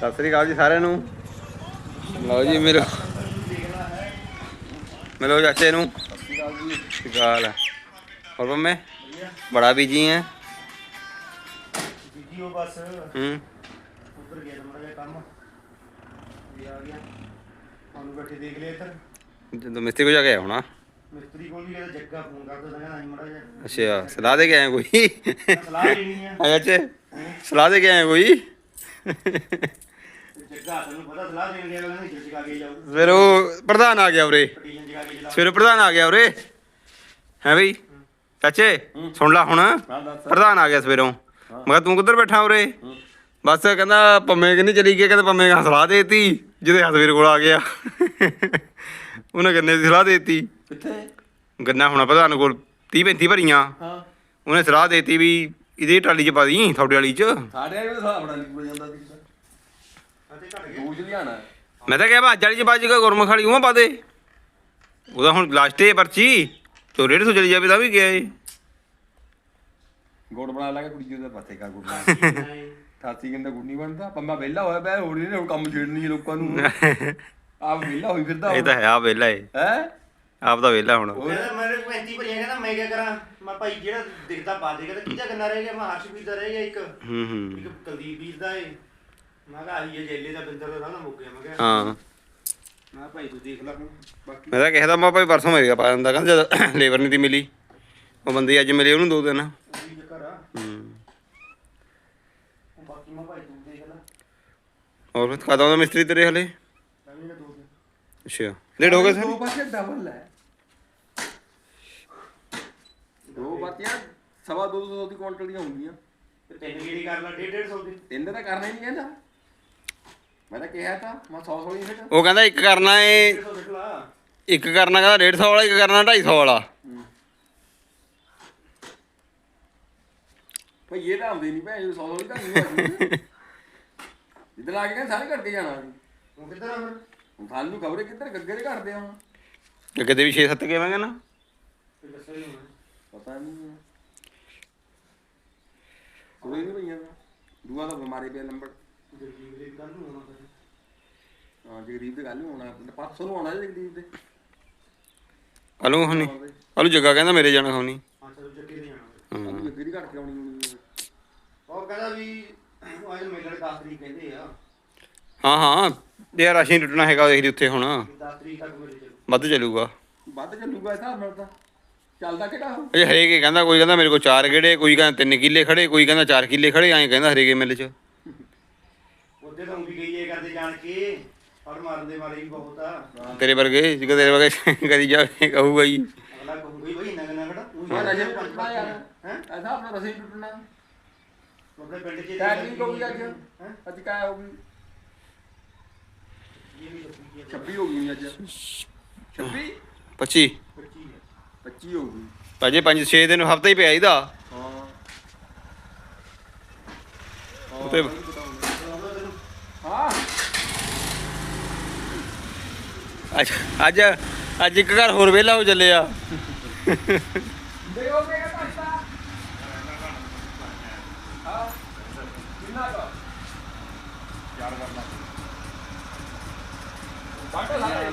ਸਤਿ ਸ੍ਰੀ ਅਕਾਲ ਜੀ ਸਾਰਿਆਂ ਨੂੰ। ਲਓ ਜੀ ਮਿਲੋ ਮਿਲੋ ਚਾਚੇ ਨੂੰ। ਸਤਿ ਸ੍ਰੀ ਅਕਾਲ ਹੋਰ ਬੰਮੇ ਬੜਾ ਬੀਜੀ ਹੈ। ਬੀਜੀ ਬਸ। ਹੂੰ। ਉੱਧਰ ਗਿਆ ਮੜਾ ਜਿਹਾ ਕੰਮ। ਵੀ ਆ ਗਿਆ। ਉਹਨੂੰ ਬੈਠੇ ਦੇਖ ਲਿਆ ਇੱਧਰ। ਜਦੋਂ ਮਿਸਤਰੀ ਕੋ ਜਾ ਕੇ ਆਇਆ ਹੋਣਾ। ਮਿਸਤਰੀ ਕੋਲ ਵੀ ਕਹਿੰਦਾ ਜੱਗਾ ਫੋਨ ਕਰਦਾ ਤਾਂ ਕਹਿੰਦਾ ਮੜਾ ਜਿਹਾ ਅੱਛਾ ਸਲਾਹ ਦੇ ਕੇ ਆਏ ਕੋਈ? ਸਲਾਹ ਦੇ ਕੇ ਆਏ ਕੋਈ? ਤੇ ਜੱਗਾ ਤੈਨੂੰ ਪਤਾ ਸਲਾਹ ਦੇਣ ਗਿਆ ਕਹਿੰਦਾ ਜੱਜ ਕਾ ਕੇ ਜਾਓ ਫਿਰ ਉਹ ਪ੍ਰਧਾਨ ਆ ਗਿਆ ਉਰੇ। ਪਟੀਸ਼ਨ ਜਗਾ ਕੇ ਚਲਾ ਸਵੇਰੇ ਪ੍ਰਧਾਨ ਆ ਗਿਆ ਉਰੇ। ਹੈ ਬਈ? ਚਾਚੇ ਸੁਣ ਲੈ ਹੁਣ। ਪ੍ਰਧਾਨ ਆ ਗਿਆ ਸਵੇਰੋਂ। ਮੈਂ ਕਿਹਾ ਤੂੰ ਕਿੱਧਰ ਬੈਠਾ ਉਰੇ? ਬਸ ਕਹਿੰਦਾ ਪੰਮੇ ਕਿੰਨੀ ਚਲੀ ਗਈ ਕਹਿੰਦਾ ਪੰਮੇ ਕਾ ਸਲਾਹ ਦੇਤੀ ਜਿਹਦੇ ਹੱਥ ਵੀਰ ਕੋਲ ਆ ਗਿਆ। ਉਹਨੇ ਗੰਨੇ ਦੀ ਸਲਾਹ ਦੇਤੀ। ਕਿੱਥੇ? ਗੰਨਾ ਹੋਣਾ ਪ੍ਰਧਾਨ ਕੋਲ 30 35 ਭਰੀਆਂ। ਹਾਂ। ਉਹਨੇ ਸਲਾਹ ਦੇਤੀ ਵੀ ਇਹਦੀ ਟਰਾਲੀ 'ਚ ਪਾ ਦੀ ਤੁਹਾਡੇ ਵਾਲੀ 'ਚ। ਸਾਡੇ ਵੀ ਹਿਸਾਬ ਨਾਲ ਨਿਕਲ ਜਾਂਦਾ ਸੀ ਅਤੇ ਘਟ ਗਿਆ ਦੂਜ ਲਿਆਣਾ ਮੈਂ ਤਾਂ ਕਿਹਾ ਭਾਜ ਵਾਲੀ 'ਚ ਬਾਜ ਗੁਰਮੁਖ ਵਾਲੀ ਉਹ ਪਾ ਦੇ। ਉਹਦਾ ਹੁਣ ਲਾਸਟ ਏ ਪਰਚੀ ਤੋ ਰੇਡ ਤੋਂ ਚਲੀ ਜਾਵੇ ਤਾਂ ਵੀ ਗਿਆ ਏ ਗੁੜ ਬਣਾ ਲਾਂਗੇ ਕੁੜੀ ਉਹਦਾ ਪੱਥੇ ਕਾ ਗੁੜ ਬਣਾ ਨਹੀਂ। ਠਾਸੀ ਕਹਿੰਦਾ ਗੁੜ ਨਹੀਂ ਬਣਦਾ ਪੰਮਾ ਵਿਹਲਾ ਹੋਇਆ ਪਿਆ ਹੋਰ ਨਹੀਂ ਹੁਣ ਕੰਮ ਛੇੜਨੀ ਹੈ ਲੋਕਾਂ ਨੂੰ। ਆਪ ਵਿਹਲਾ ਹੋਈ ਫਿਰਦਾ ਇਹ ਤਾਂ ਹੈ ਆ ਵੇਲਾ ਏ। ਹੈ? ਆਪ ਦਾ ਵੇਲਾ ਹੁਣ। ਮੇਰੇ 35 ਭਰੀਆਂ ਕਹਿੰਦਾ ਮੈਂ ਕੀ ਕਰਾਂ? ਮੈਂ ਭਾਈ ਜਿਹੜਾ ਦਿਖਦਾ ਪਾ ਦੇ ਕਹਿੰਦਾ ਕਿਹਦਾ ਗੰਨਾ ਰਹਿ ਗਿਆ? ਮੈਂ ਹਰਸ਼ਵੀਰ ਦਾ ਰਹਿ ਗਿਆ ਇੱਕ। ਹੂੰ ਹੂੰ। ਇੱਕ ਕੁਲਦੀਪ ਵੀਰ ਦਾ ਏ। ਮੈਂ ਕਿਹਾ ਆਹੀ ਹੈ ਜੇਲੇ ਦਾ ਬਿੰਦਰ ਦਾ ਸਾਰਾ ਮੁੱਕ ਗਿਆ ਮੈਂ ਕਿਹਾ ਹਾਂ। ਮੈਂ ਕਿਹਾ ਭਾਈ ਤੂੰ ਦੇਖ ਲੈ ਹੁਣ ਬਾਕੀ ਮੈਂ ਤਾਂ ਕਿਹਾ ਮੈਂ ਭਾਈ ਪਰਸੋਂ ਮੇਰੀ ਪਾ ਦਿੰਦਾ ਕਹਿੰਦਾ ਜਦ ਲੇਬਰ ਨਹੀਂ ਤੀ ਮਿਲੀ ਉਹ ਬੰਦੇ ਅੱਜ ਮਿਲੇ ਉਹਨੂੰ ਦੋ ਦਿਨ। ਉਹੀ ਚੱਕਰ ਆ। ਹੂੰ। ਹੁਣ ਬਾਕੀ ਮੈਂ ਭਾਈ ਤੂੰ ਦੇਖ ਲੈ। ਹੋਰ ਫਿਰ ਕਦੋਂ ਦਾ ਮਿਸਤਰੀ ਤੇਰੇ ਹਲੇ? ਸਮਝ ਲੈ ਦੋ ਦਿਨ। ਅੱਛਾ ਡੇਢ ਹੋ ਗਏ ਦੋ ਸਰ? ਪਾਸੇ ਡਬਲ ਹੈ। ਦੋ ਬਾਤੀਆਂ ਸਵਾ ਦੋ ਸੌ ਦੀ ਕੁਆਂਟਲ ਦੀਆਂ ਹੁੰਦੀਆਂ ਤੇ ਤਿੰਨ ਗੇੜੀ ਕਰ ਲੈ 1.5 150 ਦੀ। ਤਿੰਨ ਤਾਂ ਕਰਨਾ ਹੀ ਨਹੀਂ ਕਹਿੰਦਾ। ਮੈਂ ਤਾਂ ਕਿਹਾ ਤਾਂ ਮੈਂ 100 100 ਹੀ ਫਿਰ। ਉਹ ਕਹਿੰਦਾ ਇੱਕ ਕਰਨਾ ਏ 150 ਦੇਖ ਲਾ ਇੱਕ ਕਰਨਾ ਕਹਿੰਦਾ 150 ਵਾਲਾ ਇੱਕ ਕਰਨਾ 250 ਵਾਲਾ। ਭਈ ਇਹ ਤਾਂ ਆਉਂਦੇ ਨਹੀਂ ਭੈਣ 100 100 ਦੀ ਤਾਂ ਨਹੀਂ ਆਉਂਦੀ ਜਿੱਦ ਲਾ ਕੇ ਕਹਿੰਦੇ ਸਾਰੇ ਘਟ ਕੇ ਜਾਣਾ। ਹੁਣ ਕਿੱਧਰ ਆ ਫਿਰ? ਹੁਣ ਸਾਨੂੰ ਖਬਰੇ ਕਿੱਧਰ ਗੱਗੇ ਦੇ ਘਟਦੇ ਆ ਹੁਣ। ਅੱਗੇ ਤੇ ਵੀ 6-7 ਕੇ ਮੈਂ ਕਹਿੰਦਾ? ਹੀ ਪਤਾ ਨਹੀਂ ਕੋਈ ਨਹੀਂ ਭਈਆ ਦਾ ਦੂਆ ਦਾ ਬਿਮਾਰੀ ਪਿਆ ਨੰਬਰ। ਜਗਜੀਤ ਦੇ ਕੱਲ ਨੂੰ ਆਉਣਾ ਫਿਰ। ਹਾਂ ਜਗਦੀਪ ਦੇ ਗੱਲ ਨੂੰ ਆਉਣਾ। ਪਰਸੋਂ ਨੂੰ ਆਉਣਾ ਜਗਦੀਪ ਦੇ। ਹਲੋ ਹੁਣੀ। ਹਲੋ ਜੱਗਾ ਕਹਿੰਦਾ ਮੇਰੇ ਜਾਣਾ ਹੋਣੀ। ਹਾਂ ਚਲੋ ਜਾਣਾ ਜੱਗੇ ਦੀ ਘਟ ਕੇ ਆਉਣੀ ਹੋਣੀ ਉਹ ਕਹਿੰਦਾ ਵੀ ਉਹ ਅੱਜ ਮੇਲੇ 10 ਤਰੀਕ ਕਹਿੰਦੇ ਆ। ਹਾਂ ਹਾਂ। ਯਾਰ ਰਾਸ਼ੀ ਨੀ ਟੁੱਟਣਾ ਹੈਗਾ ਦੇਖ ਲਈ ਉੱਥੇ ਹੁਣ। 10 ਤਰੀਕ ਤੱਕ ਮੇਰੇ ਚਲੋ। ਵੱਧ ਚੱਲੂਗਾ। ਵੱਧ ਚੱਲੂਗਾ ਇਹ ਹਿਸਾਬ ਨਾਲ ਤਾਂ। ਚੱਲਦਾ ਕਿਹੜਾ ਉਹ? ਇਹ ਹਰੇਕ ਕਹਿੰਦਾ ਕੋਈ ਕਹਿੰਦਾ ਮੇਰੇ ਕੋਲ 4 ਗੇੜੇ ਕੋਈ ਕਹਿੰਦਾ 3 ਕਿੱਲੇ ਖੜੇ ਕੋਈ ਕਹਿੰਦਾ 4 ਕਿੱਲੇ ਖੜੇ ਐਂ ਕਹਿੰਦਾ ਹਰੇਕੇ ਮਿਲ 'ਚ। ਉਹਦੇ ਤਾਂ ਵੀ ਗਈ ਇਹ ਕਰਦੇ ਜਾਣ ਕੇ ਫੜ ਮਾਰਨ ਦੇ ਮਾਰੇ ਵੀ ਬਹੁਤ ਆ। ਤੇਰੇ ਵਰਗੇ ਜਿਗਾ ਤੇਰੇ ਵਰਗੇ ਕਦੀ ਜਾਵੇ ਕਹੂਗਾ ਜੀ। ਅਗਲਾ ਕਹੂਗਾ ਹੀ ਬਈ ਉਹ ਪੰਜ ਟੁੱਟਣਾ ਪੰਜ ਯਾਰ ਹੈ? ਇਹ ਹਿਸਾਬ ਨਾਲ ਰਸੇ ਟੁੱਟਣਾ। ਆਪਣੇ ਪਿੰਡ 'ਚ ਟੈਗ ਵੀ ਹੋ ਗਈ ਅੱਜ। ਹੈ? ਅੱਜ ਕਾਇਆ ਹੋ ਗਈ। ਇਹ ਵੀ ਲੱਗੀ 26 ਹੋ ਗਈ ਅੱਜ। 26 25 25 ਹੈ। 25 ਹੋ ਗਈ। ਅਜੇ 5-6 ਦਿਨ ਹਫਤਾ ਹੀ ਪਿਆ ਇਹਦਾ। ਹਾਂ। ਤੇ ਅੱਜ ਅੱਜ ਅੱਜ ਇੱਕ ਘਰ ਹੋਰ ਵਿਹਲਾ ਹੋ ਚੱਲਿਆ। ਦੇਖੋ ਮੇਰਾ ਪਾਸਾ ਹਾਂ ਕਿੰਨਾ ਦਾ ਚਾਰ ਕਰਨਾ ਬਾਟਾ ਲਾ ਦੇ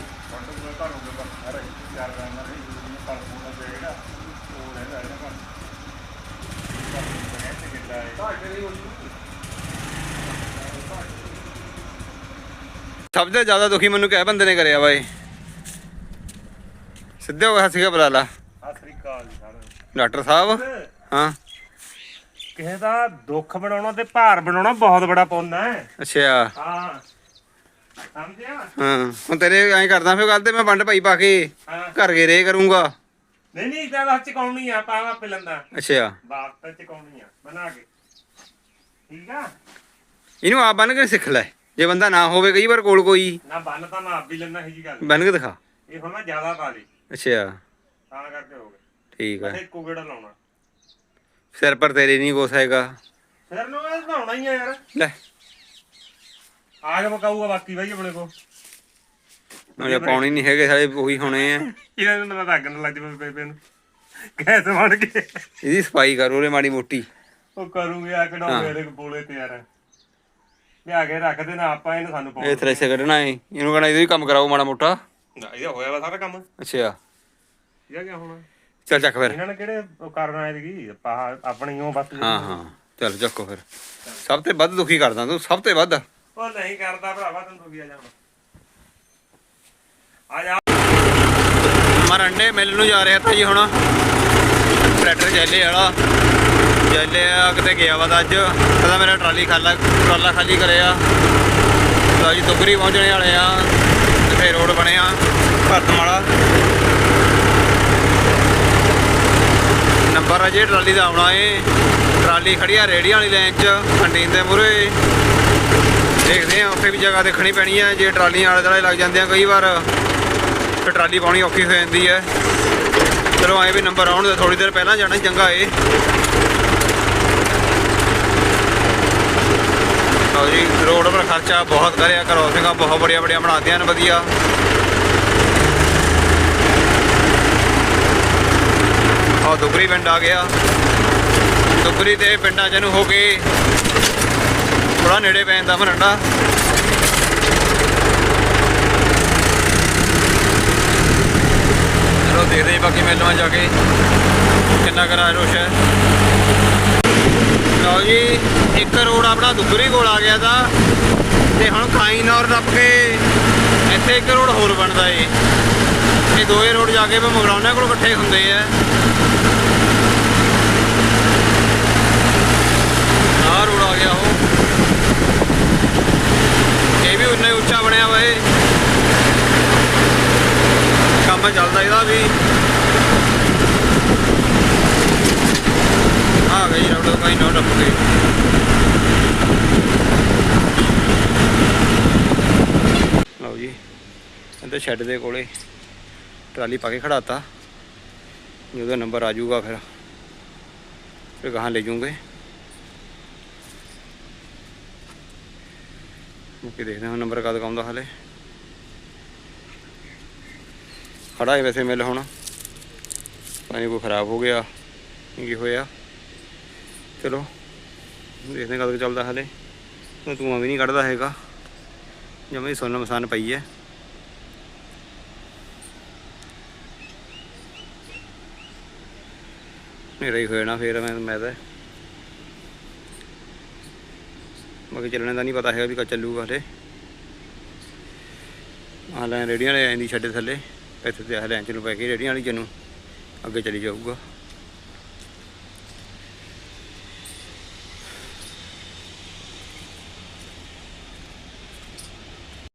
ਸਭ ਤੋਂ ਜ਼ਿਆਦਾ ਦੁਖੀ ਮੈਨੂੰ ਕਿਹ ਬੰਦੇ ਨੇ ਕਰਿਆ ਬਾਈ? ਸਿੱਧੇ ਹੋ ਗਿਆ ਸੀਗਾ ਬੁਲਾ ਲਾ। ਡਾਕਟਰ ਸਾਹਿਬ ਹਾਂ। ਕਿਸੇ ਦਾ ਦੁੱਖ ਬਣਾਉਣਾ ਤੇ ਭਾਰ ਬਣਾਉਣਾ ਬਹੁਤ ਬੜਾ ਪੁੰਨ ਹੈ। ਅੱਛਾ। ਹਾਂ। ਸਮਝਿਆ? ਹਾਂ ਹੁਣ ਤੇਰੇ ਐਂ ਕਰਦਾ ਫਿਰ ਗੱਲ ਤੇ ਮੈਂ ਵੰਡ ਭਾਈ ਪਾ ਕੇ ਹਾਂ। ਘਰ ਗੇ ਰੇ ਕਰੂੰਗਾ। ਨਹੀਂ ਨਹੀਂ ਤਾਂ ਬਸ ਚਕਾਉਣੀ ਆ ਪਾਵਾ ਪਿਲੰਦਾ ਅੱਛਾ। ਬਾਤ ਤਾਂ ਚਕਾਉਣੀ ਆ ਬਣਾ ਕੇ। ਠੀਕ ਆ? ਇਹਨੂੰ ਆਪ ਬਣ ਕੇ ਸਿੱਖ ਲੈ ਜੇ ਬੰਦਾ ਨਾ ਹੋਵੇ ਕਈ ਵਾਰ ਕੋਲ ਕੋਈ। ਨਾ ਬੰਨ ਤਾਂ ਮੈਂ ਆਪ ਵੀ ਲੈਣਾ ਹੈ ਜੀ ਗੱਲ। ਬਣ ਕੇ ਦਿਖਾ। ਇਹ ਹੁਣ ਮੈਂ ਜ਼ਿਆਦਾ ਪਾ ਲਈ। ਅੱਛਾ। ਤਾਂ ਕਰਕੇ ਹੋ ਗਿਆ। ਠੀਕ ਬਸ ਹੈ ਇੱਕੋ ਗੇੜਾ ਲਾਉਣਾ। ਸਿਰ ਪਰ ਤੇਰੇ ਨਹੀਂ ਕੁਛ ਹੈਗਾ। ਫਿਰ ਨੂੰ ਇਹ ਲਾਉਣਾ ਹੀ ਆ ਯਾਰ। ਲੈ। ਆ ਕੇ ਪਕਾਊਗਾ ਬਾਕੀ ਬਾਈ ਆਪਣੇ ਕੋ ਮੇਰੇ ਪਾਉਣੀ ਨਹੀਂ ਹੈਗੇ ਸਾਰੇ ਉਹੀ ਹੋਣੇ ਆ। ਇਹਨਾਂ ਨੂੰ ਤਾਂ ਅੱਗ ਨਾ ਲੱਗ ਜਾਵੇ ਬੇਬੇ ਨੂੰ। ਗੈਸ ਬਣ ਕੇ। ਇਹਦੀ ਸਫ਼ਾਈ ਕਰੋ ਰੇ ਮਾੜੀ ਮੋਟੀ। ਉਹ ਕਰੂਗੇ ਆ ਹਾਂ। ਕਢਾਉਂਗੇ ਇਹਦੇ ਬੋਲੇ ਤੇ ਯਾਰ ਲਿਆ ਕੇ ਰੱਖ ਦੇ ਨਾ ਆਪਾਂ ਇਹਨੂੰ ਸਾਨੂੰ ਪਾਉਣ ਇਹ ਥ੍ਰੈਸ਼ਰ ਕੱਢਣਾ ਏ। ਇਹਨੂੰ ਕਹਣਾ ਇਹਦਾ ਵੀ ਕੰਮ ਕਰਾਓ ਮਾੜਾ ਮੋਟਾ। ਨਾ, ਇਹਦਾ ਹੋਇਆ ਵਾ ਸਾਰਾ ਕੰਮ। ਅੱਛਾ। ਇਹਦਾ ਕੀ ਹੋਣਾ। ਚੱਲ ਚੱਕ ਫਿਰ। ਇਹਨਾਂ ਨੇ ਕਿਹੜੇ ਉਹ ਕਰਨ ਆਏ ਸੀਗੀ? ਆਪਾਂ ਆਪਣੀ ਉਹ ਬਸ ਹਾਂ ਹਾਂ। ਚੱਲ ਚੱਕੋ ਫਿਰ। ਸਭ ਤੋਂ ਵੱਧ ਦੁਖੀ ਕਰਦਾ ਤੂੰ ਸਭ ਤੋਂ ਵੱਧ। ਉਹ ਨਹੀਂ ਕਰਦਾ ਭਰਾਵਾ ਤੈਨੂੰ ਦੁਖੀ ਆ ਜਾਣਾ ਆ ਜਾ। ਮਰੰਡੇ ਮਿਲ ਨੂੰ ਜਾ ਰਿਹਾ ਤਾਂ ਜੀ ਹੁਣ। ਟਰੈਕਟਰ ਜੈਲੇ ਵਾਲਾ। ਜੈਲੇ ਆ ਕਿਤੇ ਗਿਆ ਵਾ ਅੱਜ। ਕਹਿੰਦਾ ਮੇਰਾ ਟਰਾਲੀ ਖਾਲਾ ਟਰਾਲਾ ਖਾਲੀ ਕਰਿਆ। ਲਓ ਜੀ ਦੁਗਰੀ ਪਹੁੰਚਣੇ ਵਾਲੇ ਆ। ਤੇ ਰੋਡ ਬਣਿਆ, ਭਰਤਮਾਲਾ। ਨੰਬਰ ਨੰਬਰ ਜੇ ਟਰਾਲੀ ਦਾ ਆਉਣਾ ਏ। ਟਰਾਲੀ ਖੜੀ ਆ ਰੇੜੀ ਵਾਲੀ ਲਾਈਨ 'ਚ ਕੰਟੀਨ ਦੇ ਮੂਹਰੇ। ਦੇਖਦੇ ਆ ਉੱਥੇ ਵੀ ਜਗ੍ਹਾ ਦੇਖਣੀ ਪੈਣੀ ਆ, ਜੇ ਟਰਾਲੀਆਂ ਆਲੇ ਦੁਆਲੇ ਲੱਗ ਜਾਂਦੇ ਆ ਕਈ ਵਾਰ ਫਿਰ ਟਰਾਲੀ ਪਾਉਣੀ ਔਖੀ ਹੋ ਜਾਂਦੀ ਹੈ ਚਲੋ ਐ ਵੀ ਨੰਬਰ ਆਉਣ ਦੇ ਥੋੜੀ ਦੇਰ ਪਹਿਲਾਂ ਜਾਣਾ ਚੰਗਾ ਏ। ਲਓ ਜੀ, ਰੋਡ ਪਰ ਖਰਚਾ ਬਹੁਤ ਕਰਿਆ ਕਰੋਸਿੰਗਾਂ ਬਹੁਤ ਬੜੀਆਂ ਬੜੀਆਂ ਬਣਾਉਂਦੀਆਂ ਨੇ ਵਧੀਆ। ਆ ਦੁਗਰੀ ਪਿੰਡ ਆ ਗਿਆ। ਦੁਗਰੀ ਦੇ ਪਿੰਡਾਂ ਚ ਹੋ ਕੇ ਥੋੜਾ ਨੇੜੇ ਪੈ ਜਾਂਦਾ ਮਰੰਡਾ ਚਲੋ ਦੇਖਦੇ ਬਾਕੀ ਮੇਲੋਂ ਜਾ ਕੇ ਕਿੰਨਾ ਕਰਾ ਰੋਸ਼ ਹੈ। ਲਓ ਜੀ, ਇੱਕ ਰੋਡ ਆਪਣਾ ਦੁੱਗਰੀ ਕੋਲ ਆ ਗਿਆ ਤਾਂ, ਤੇ ਹੁਣ ਖਾਈਨੌਰ ਟੱਪ ਕੇ ਇੱਥੇ ਇੱਕ ਰੋਡ ਹੋਰ ਬਣਦਾ ਏ। ਇਹ ਦੋਏ ਰੋਡ ਜਾ ਕੇ ਵੀ ਮਗਰਾਉਣਾ ਕੋਲ ਇਕੱਠੇ ਹੁੰਦੇ ਆ ਆਹ ਰੋਡ ਆ ਗਿਆ ਉਹ ਇਹ ਵੀ ਉਨਾ ਹੀ ਉੱਚਾ ਬਣਿਆ ਵਾ ਇਹ ਕੰਮ ਚੱਲਦਾ ਇਹਦਾ ਵੀ ਆ ਗਈ ਰੌੜਾ ਕੋਈ ਨਾ ਟੱਪ ਗਈ ਲਓ ਜੀ ਇਹਦੇ ਸ਼ੈੱਡ ਦੇ ਕੋਲੇ, ਟਰਾਲੀ ਪਾ ਕੇ ਖੜਾਤਾ ਜਿਹਦਾ ਨੰਬਰ ਆ ਜਾਊਗਾ ਫਿਰ ਫਿਰ ਗਾਹਾਂ ਲੈ ਜੂਗੇ ਮੁੱਕੇ ਦੇਖਦੇ ਹਾਂ ਨੰਬਰ ਕਦ ਆਉਂਦਾ ਹਲੇ। ਖੜਾ ਹੈ ਵੈਸੇ ਮਿਲ ਹੁਣ। ਪਾਣੀ ਕੋਈ ਖਰਾਬ ਹੋ ਗਿਆ, ਕੀ ਹੋਇਆ। ਚਲੋ, ਦੇਖਦੇ ਹਾਂ ਕਦ ਚੱਲਦਾ ਹਲੇ। ਉਹ ਧੂੰਆਂ ਵੀ ਨਹੀਂ ਕੱਢਦਾ ਹੈਗਾ। ਜਮੇ ਸੁੰਨ ਮਸਾਨ ਪਈ ਹੈ। ਹਨੇਰਾ ਹੀ ਹੋ ਜਾਣਾ ਫੇਰ ਮੈਂ ਮੈਂ ਤਾਂ ਬਾਕੀ ਚੱਲਣੇ ਦਾ ਨਹੀਂ ਪਤਾ ਹੈਗਾ ਵੀ ਕਦ ਚੱਲੂਗਾ ਹਲੇ। ਆਹ ਲੈ ਰੇੜੀਆਂ ਵਾਲੇ ਆਂਦੀ ਛੱਡੇ ਥੱਲੇ, ਇੱਥੇ ਤੇ ਆਹ ਲੈਣ ਚ ਨੂੰ ਪੈ ਕੇ ਰੇੜੀਆਂ ਵਾਲੀ ਚ ਅੱਗੇ ਚਲੀ ਜਾਊਗਾ।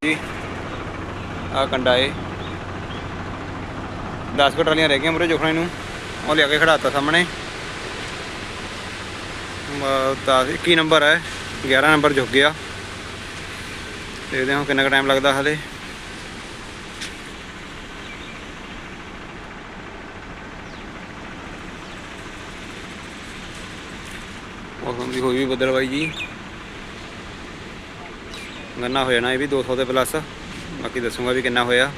ਜੀ ਆ ਕੰਡਾ ਏ। 10 ਕੁ ਟਰਾਲੀਆਂ ਰਹਿ ਗਈਆਂ ਮੁਰੇ ਜੋਖਣੇ ਨੂੰ, ਉਹ ਲਿਆ ਕੇ ਖੜਾਤਾ ਸਾਹਮਣੇ। ਮ- 21 ਨੰਬਰ ਹੈ? 11 ਨੰਬਰ ਝੁਕ ਗਿਆ। ਦੇਖਦੇ ਹਾਂ ਕਿੰਨਾ ਕੁ ਟਾਈਮ ਲੱਗਦਾ ਹਲੇ। ਮੌਸਮ ਦੀ ਹੋਈ ਵੀ ਬੱਦਲਵਾਈ ਜੀ। ਗੰਨਾ ਹੋ ਜਾਣਾ ਇਹ ਵੀ 200 ਦੇ ਪਲੱਸ ਬਾਕੀ ਦੱਸੂਗਾ ਵੀ ਕਿੰਨਾ ਹੋਇਆ।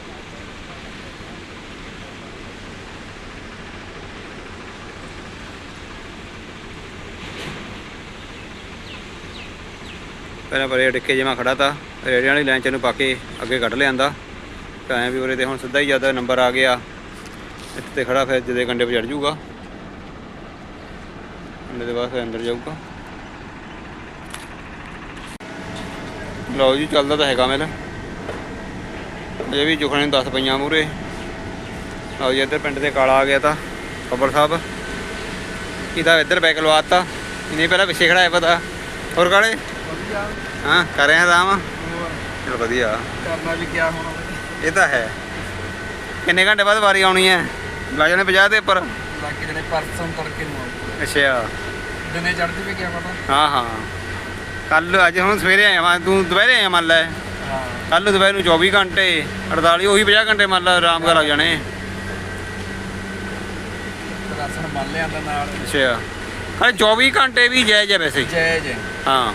ਪਹਿਲਾਂ ਪਰੇ ਡਿੱਕੇ ਜਿਹਾ ਖੜਾ ਤਾ, ਰੇੜੀਆਂ ਵਾਲੀ ਲਾਈਨ ਚ ਨੂੰ ਪਾ ਕੇ ਅੱਗੇ ਕੱਢ ਲਿਆਂਦਾ। ਤਾਂ ਐਂ ਵੀ ਉਰੇ ਤੇ ਹੁਣ ਸਿੱਧਾ ਹੀ ਜ਼ਿਆਦਾ ਨੰਬਰ ਆ ਗਿਆ, ਇੱਥੇ ਤੇ ਖੜਾ ਫਿਰ ਜਦੇ ਕੰਡੇ 'ਤੇ ਚੜ ਜਾਊਗਾ। ਕੰਡੇ ਦੇ ਬਾਅਦ ਫਿਰ ਅੰਦਰ ਜਾਊਗਾ। ਲਓ ਜੀ, ਚੱਲਦਾ ਤਾਂ ਹੈਗਾ ਮੇਰਾ ਇਹ ਵੀ ਜੁਖਣੇ ਨੂੰ 10 ਪਈਆਂ ਮੂਰੇ ਲਓ ਜੀ, ਇੱਧਰ ਪਿੰਡ ਦੇ ਕਾਲਾ ਆ ਗਿਆ ਤਾਂ ਖਬਰ ਸਾਹਿਬ। ਇਹਦਾ ਇੱਧਰ ਬੈਕ ਲਵਾਤਾ ਇਹਨੇ ਪਹਿਲਾਂ ਪਿੱਛੇ ਖੜਾਇਆ ਪਤਾ। ਹੋਰ ਕਾਲੇ ਹਾਂ ਕਰ ਰਿਹਾ ਦਾਮ ਹੋਰ। ਚਲ ਵਧੀਆ। ਕਰਨਾ ਵੀ ਕਿਆ ਹੁਣ? ਇਹ ਤਾਂ ਹੈ। ਕਿੰਨੇ ਘੰਟੇ ਬਾਅਦ ਵਾਰੀ ਆਉਣੀ ਹੈ? ਲੱਗ ਜਾਣੇ 50 ਦੇ ਉੱਪਰ। ਬਾਕੀ ਜਿਹੜੇ ਪਰਸਨ ਤੜਕੇ ਨੂੰ। ਅੱਛਾ। ਦਿਨੇ ਚੜ੍ਹਦੀ ਵੀ ਕਿਆ ਪਤਾ? ਹਾਂ ਹਾਂ। ਕੱਲ ਅੱਜ ਹੁਣ ਸਵੇਰੇ ਆਇਆ ਵਾਂ ਤੂੰ ਦੁਪਹਿਰੇ ਆਇਆ ਮੰਨ ਲੈ। ਹਾਂ। ਕੱਲ ਦੁਪਹਿਰ ਨੂੰ 24 ਘੰਟੇ 48 ਉਹੀ 50 ਘੰਟੇ ਮੰਨ ਲੈ ਆਰਾਮ ਕਰ ਲੱਗ ਜਾਣੇ। ਰਾਸ਼ਨ ਮੰਨ ਲਿਆਂਦਾ ਨਾਲ। ਅੱਛਾ। ਹਾਂ 24 ਘੰਟੇ ਵੀ ਜਾਇਜ਼ ਹੈ ਵੈਸੇ। ਜੈ ਜੈ ਹਾਂ।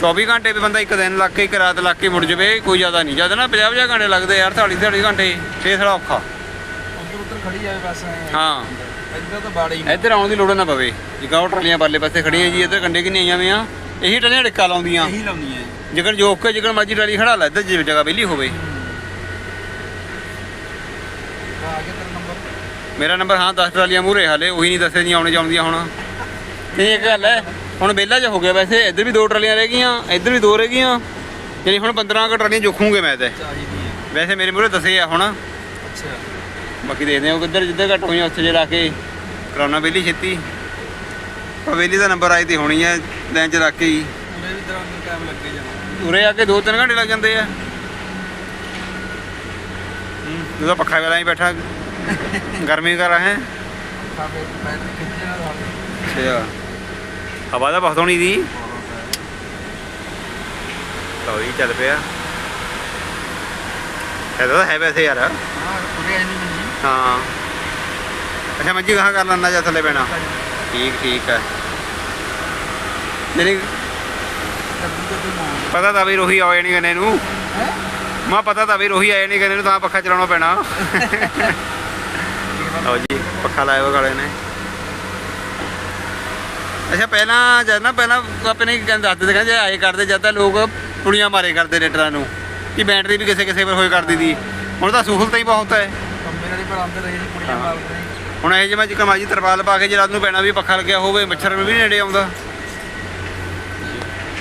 24 ਘੰਟੇ ਵੀ ਬੰਦਾ ਇੱਕ ਦਿਨ ਲੱਗ ਕੇ ਇੱਕ ਰਾਤ ਲੱਗ ਕੇ ਮੁੜ ਜਵੇ ਕੋਈ ਜ਼ਿਆਦਾ ਨਹੀਂ। ਜਦ ਨਾ 50 50 ਘੰਟੇ ਲੱਗਦੇ ਯਾਰ 48 48 ਘੰਟੇ ਫੇਰ ਥੋੜਾ ਔਖਾ। ਉਧਰ ਉਧਰ ਖੜੀ ਜਾਵੇ ਬਸ। ਹਾਂ। ਇੱਧਰ ਤਾਂ ਬਾੜੀ ਇੱਧਰ ਆਉਣ ਦੀ ਲੋੜ ਨਾ ਪਵੇ। ਜਿੱਦਾਂ ਉਹ ਟਰਾਲੀਆਂ ਪਰਲੇ ਪਾਸੇ ਖੜੀਆਂ ਜੀ ਇੱਧਰ ਕੰਡੇ ਕਿ ਨਹੀਂ ਆਈਆਂ ਇਹੀ ਟਲੀਆਂ ਡਿੱਕਾ ਲਾਉਂਦੀਆਂ। ਇਹੀ ਲਾਉਂਦੀਆਂ ਜੀ। ਜਿਕਣ ਜੋਕ ਕੇ ਜਿਕਣ ਮਰਜ਼ੀ ਟਰਾਲੀ ਖੜਾ ਲੈ ਇੱਧਰ ਜੇ ਜਗ੍ਹਾ ਵਿਹਲੀ ਹੋਵੇ। ਆ ਗਿਆ ਤੇਰਾ ਨੰਬਰ। ਮੇਰਾ ਨੰਬਰ ਹਾਂ 10 ਟਰਾਲੀਆਂ ਮੂਰੇ ਹਾਲੇ ਉਹੀ ਨਹੀਂ ਦੱਸੇ ਨਹੀਂ ਆਉਣੇ ਜਾਣਦੀਆਂ ਹੁਣ। ਇੱਕ ਗੱਲ ਹੈ ਹੁਣ ਵਿਹਲਾ ਜਿਹਾ ਹੋ ਗਿਆ ਵੈਸੇ ਇੱਧਰ ਵੀ ਦੋ ਟਰਾਲੀਆਂ ਰਹਿ ਗਈਆਂ ਇੱਧਰ ਵੀ ਦੋ ਰਹਿ ਗਈਆਂ। ਯਾਨੀ ਹੁਣ 15 ਕੁ ਟਰਾਲੀਆਂ ਜੋਖੂਗੇ ਮੈਂ ਤੇ। ਹੈ। ਵੈਸੇ ਮੇਰੇ ਮੂਰੇ ਦੱਸੇ ਆ ਹੁਣ। ਅੱਛਾ। ਬਾਕੀ ਦੇਖਦੇ ਹਾਂ ਕਿੱਧਰ ਜਿੱਧਰ ਘੱਟ ਹੋਈਆਂ ਉੱਥੇ ਜੇ ਲਾ ਕੇ ਕਰਾਉਣਾ ਵਿਹਲੀ ਛੇਤੀ। ਵਿਹਲੀ ਦਾ ਨੰਬਰ ਆਈ ਤੇ ਹੋਣੀ ਹੈ ਲਾਈਨ 'ਚ ਰੱਖ ਕੇ ਹੀ। ਉਰੇ ਆ ਕੇ 2-3 ਘੰਟੇ ਲੱਗ ਜਾਂਦੇ ਆ। ਉਹਦਾ ਪੱਖਾ ਵਾਲਾ ਹੀ ਬੈਠਾ। ਗਰਮੀ ਕਰ ਰਹਾ ਹੈ। ਅੱਛਾ। ਹਵਾ ਦਾ ਬਹੁਤ ਹੋਣੀ ਦੀ। ਲਓ ਜੀ ਚੱਲ ਪਿਆ। ਇਹਦਾ ਹੈ ਵੈਸੇ ਯਾਰ। ਹਾਂ ਨਹੀਂ ਅੱਛਾ ਮੰਜੀ ਕਹਾਂ ਕਰ ਲੈਣਾ ਜਾਂ ਥੱਲੇ ਪੈਣਾ ਠੀਕ ਠੀਕ ਹੈ। ਮਾਰ ਪਤਾ ਤਾਂ ਵੀ ਰੋਹੀ ਆਏ ਨਹੀਂ ਕਰਨੇ ਨੂੰ। ਮੈਂ ਪਤਾ ਤਾਂ ਵੀ ਰੋਹੀ ਆਏ ਨਹੀਂ ਕਰਨੇ ਨੂੰ ਤਾਂ ਪੱਖਾ ਚਲਾਉਣਾ ਪੈਣਾ। ਲਓ ਜੀ ਪੱਖਾ ਲਾਇਆ ਵਾ ਕਾਲੇ ਨੇ। ਅੱਛਾ ਪਹਿਲਾਂ ਜਦ ਨਾ ਪਹਿਲਾਂ ਆਪਣੇ ਕਹਿੰਦੇ ਦੱਸਦੇ ਕਹਿੰਦੇ ਜੇ ਆਏ ਕਰਦੇ ਜਦ ਤਾਂ ਲੋਕ ਪੁੜੀਆਂ ਮਾਰੇ ਕਰਦੇ ਰੇਟਰਾਂ ਨੂੰ ਕਿ ਬੈਟਰੀ ਵੀ ਕਿਸੇ ਕਿਸੇ ਪਰ ਹੋਏ ਕਰਦੀ ਦੀ ਹੁਣ ਤਾਂ ਸਹੂਲਤਾਂ ਹੀ ਬਹੁਤ ਹੈ। ਪਰ ਆਉਂਦੇ ਰਹੇ ਜੀ। ਮਾਰਦੇ ਹੁਣ ਇਹ ਜਿਵੇਂ ਜਿਕਾ ਮਾਜੀ ਤਰਪਾਲ ਪਾ ਕੇ ਜੇ ਰਾਤ ਨੂੰ ਪੈਣਾ ਵੀ ਪੱਖਾ ਲੱਗਿਆ ਹੋਵੇ ਮੱਛਰ ਵੀ ਨੇੜੇ ਆਉਂਦਾ।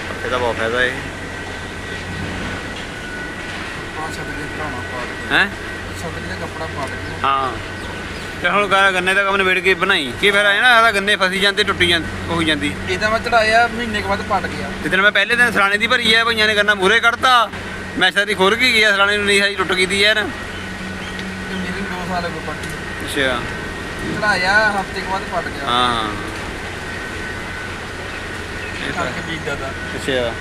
ਪੱਖੇ ਦਾ ਬਹੁਤ ਫਾਇਦਾ ਹੈ। ਹੈ ਛੱਡ ਕੇ ਕੱਪੜਾ ਪਾ ਹਾਂ। ਤੇ ਹੁਣ ਗਾ- ਗੰਨੇ ਦਾ ਕੰਮ ਨਿਬੇੜ ਕੇ ਬਣਾਈ। ਕੀ ਫਿਰ ਆਇਆ ਨਾ ਇਹਦਾ ਗੰਨੇ ਫਸੀ ਜਾਂਦੇ ਟੁੱਟੀ ਜਾਂਦੀ ਹੋ ਜਾਂਦੀ। ਇਹ ਤਾਂ ਮੈਂ ਚੜਾਇਆ ਮਹੀਨੇ ਕੇ ਬਾਅਦ ਪਟ ਗਿਆ। ਜਿੱਦਣ ਮੈਂ ਪਹਿਲੇ ਦਿਨ ਸਰਾਣੇ ਦੀ ਭਰੀ ਹੈ ਭਈਆਂ ਨੇ ਗੰਨਾ ਮੂਰੇ ਕੱਢਤਾ। ਮੈਂ ਸਾਰੀ ਖੁਰ ਗਈ ਗਿਆ ਸਰਾਣੇ ਨੂੰ ਨਹੀਂ ਸਾਰੀ ਟੁੱਟ ਗਈ ਦੀ ਯਾਰ। ਤੇ ਮੇਰੇ 2 ਸਾਲ ਹੋ ਗਏ ਪੱਟੀ ਅੱਛਾ। ਚੜਾਇਆ ਹਫ਼ਤੇ ਕੇ ਬਾਅਦ ਪਟ ਗਿਆ। ਹਾਂ। ਇਹ ਤਾਂ ਕਰਕੇ ਬੀਜਦਾ ਦਾ ਅੱਛਾ।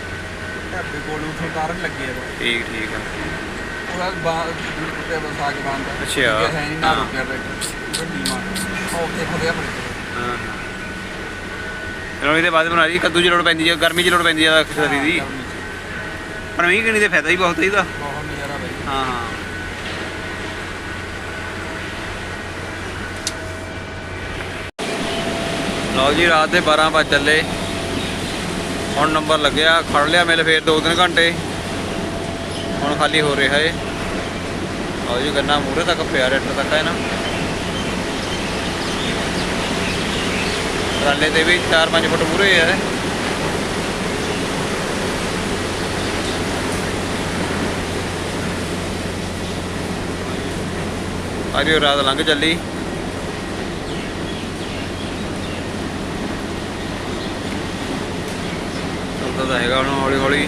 ਢਾਬੇ ਕੋਲ ਉਥੋਂ ਤਾਰਨ ਲੱਗੇ ਆ। ਠੀਕ ਠੀਕ ਆ। ਉਹਦਾ ਬਾਹਰ ਤੇ ਸਾਗ ਬੰਦਾ ਅੱਛਾ। ਹੈ ਨਹੀਂ ਨਾ ਹਾਂ। ਰੁਪਿਆ ਬੈਠ ਵੱਡੀ ਮਾਂ। ਉਹ ਉੱਥੇ ਖੁਦਿਆ ਆਪਣੇ ਹਾਂ ਚਲੋ ਇਹਦੇ ਬਾਅਦ ਬਣਾ ਲਈ ਕੱਦੂ ਦੀ ਲੋੜ ਪੈਂਦੀ ਹੈ ਗਰਮੀ 'ਚ ਲੋੜ ਪੈਂਦੀ ਹੈ ਖਸਰੀ ਦੀ। ਪਰ ਮੀਂਹ ਕਣੀ ਦੇ ਫਾਇਦਾ ਹੀ ਬਹੁਤ ਹੈ ਇਹਦਾ। ਬਹੁਤ ਨਜ਼ਾਰਾ ਬਈ। ਹਾਂ ਹਾਂ। ਲਓ ਜੀ ਰਾਤ ਦੇ 12 ਵਜੇ ਚੱਲੇ। ਹੁਣ ਨੰਬਰ ਲੱਗਿਆ ਖੜ ਲਿਆ ਮਿਲ ਫੇਰ 2-3 ਘੰਟੇ। ਹੁਣ ਖਾਲੀ ਹੋ ਰਿਹਾ ਏ। ਲਓ ਜੀ, ਗੰਨਾ ਮੂਰੇ ਤੱਕ ਪਿਆ, ਰੈਟਰ ਤੱਕ ਹੈ ਨਾ ਟਰਾਲੇ ਤੇ ਵੀ 4-5 ਫੁੱਟ ਮੂਰੇ ਹੈ ਅੱਜ ਉਹ ਰਾਤ ਲੰਘ ਚੱਲੀ। ਤਾਂ ਹੈਗਾ ਹੁਣ ਹੌਲੀ ਹੌਲੀ